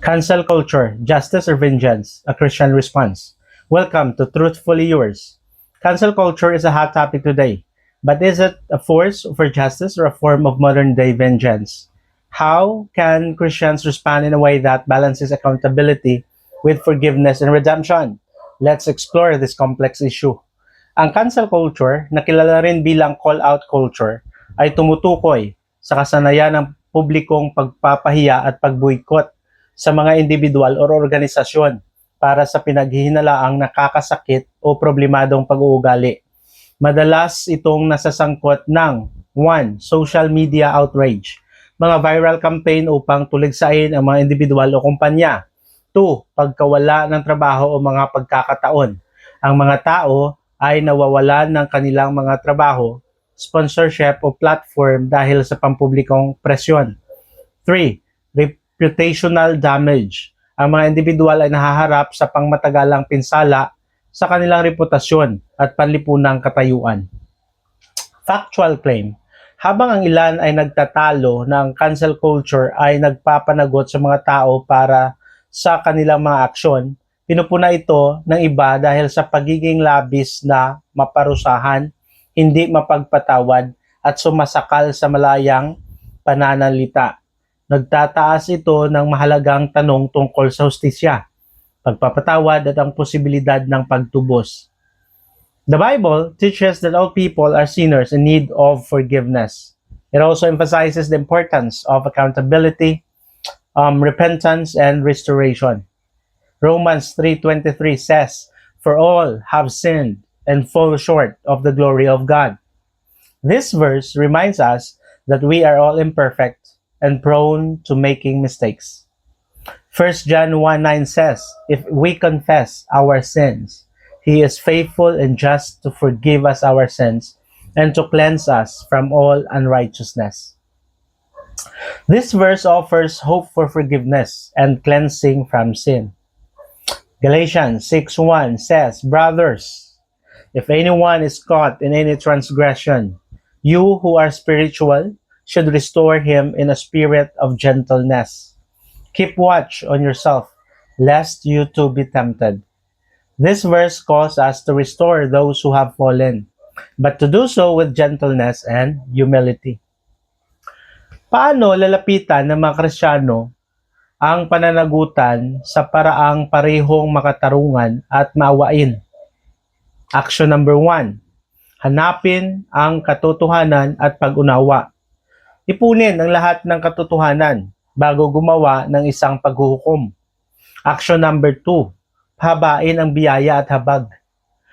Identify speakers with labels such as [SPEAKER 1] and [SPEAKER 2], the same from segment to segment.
[SPEAKER 1] Cancel culture, justice or vengeance, a Christian response. Welcome to Truthfully Yours. Cancel culture is a hot topic today, but is it a force for justice or a form of modern day vengeance? How can Christians respond in a way that balances accountability with forgiveness and redemption? Let's explore this complex issue. Ang cancel culture, na kilala rin bilang call-out culture, ay tumutukoy sa kasanayan ng publikong pagpapahiya at pagbuykot sa mga individual o organisasyon para sa pinaghihinalaang nakakasakit o problemadong pag-uugali. Madalas itong nasasangkot ng 1. Social media outrage. Mga viral campaign upang tuligsain ang mga individual o kumpanya. 2. Pagkawala ng trabaho o mga pagkakataon. Ang mga tao ay nawawalan ng kanilang mga trabaho, sponsorship o platform dahil sa pampublikong presyon. 3. Reputational damage. Ang mga individual ay nahaharap sa pangmatagalang pinsala sa kanilang reputasyon at panlipunang katayuan. Factual claim. Habang ang ilan ay nagtatalo na ang cancel culture ay nagpapanagot sa mga tao para sa kanilang mga aksyon, pinupuna ito ng iba dahil sa pagiging labis na maparusahan, hindi mapagpatawad at sumasakal sa malayang pananalita. Nagtataas ito ng mahalagang tanong tungkol sa hustisya, pagpapatawad at ang posibilidad ng pagtubos. The Bible teaches that all people are sinners in need of forgiveness. It also emphasizes the importance of accountability, um, repentance, and restoration. Romans 3:23 says, "For all have sinned and fall short of the glory of God." This verse reminds us that we are all imperfect and prone to making mistakes. 1 John 1 9 says, "If we confess our sins, he is faithful and just to forgive us our sins and to cleanse us from all unrighteousness." This verse offers hope for forgiveness and cleansing from sin. Galatians 6 1 says, "Brothers, if anyone is caught in any transgression, you who are spiritual should restore him in a spirit of gentleness. Keep watch on yourself, lest you too be tempted." This verse calls us to restore those who have fallen, but to do so with gentleness and humility. Paano lalapitan ng mga Kristiyano ang pananagutan sa paraang parehong makatarungan at maawain? Action number one, hanapin ang katotohanan at pag-unawa. Ipunin ang lahat ng katotohanan bago gumawa ng isang paghuhukom. Action number two, habain ang biyaya at habag.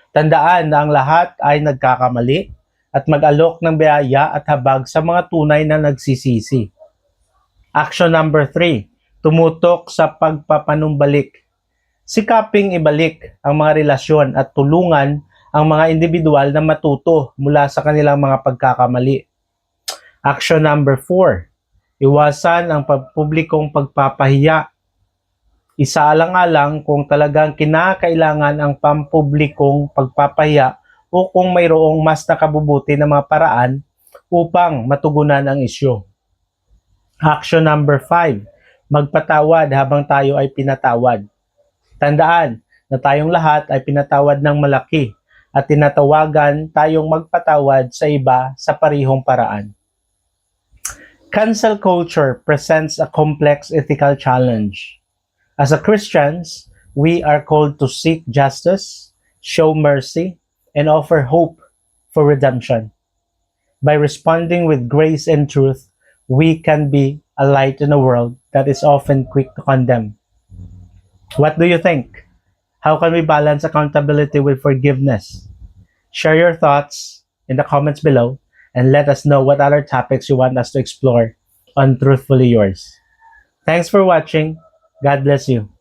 [SPEAKER 1] Tandaan na ang lahat ay nagkakamali at mag-alok ng biyaya at habag sa mga tunay na nagsisisi. Action number three, tumutok sa pagpapanumbalik. Sikaping ibalik ang mga relasyon at tulungan ang mga individual na matuto mula sa kanilang mga pagkakamali. Action number four, iwasan ang pagpublikong pagpapahiya isaalang-alang kung talagang kinakailangan ang pampublikong pagpapahiya o kung mayroong mas nakabubuti na mga paraan upang matugunan ang isyo. Action number 5. Magpatawad habang tayo ay pinatawad. Tandaan na tayong lahat ay pinatawad ng malaki at tinatawagan tayong magpatawad sa iba sa parihong paraan. Cancel culture presents a complex ethical challenge. As a Christians, we are called to seek justice, show mercy, and offer hope for redemption. By responding with grace and truth, we can be a light in a world that is often quick to condemn. What do you think? How can we balance accountability with forgiveness? Share your thoughts in the comments below and let us know what other topics you want us to explore on Truthfully Yours. Thanks for watching. God bless you.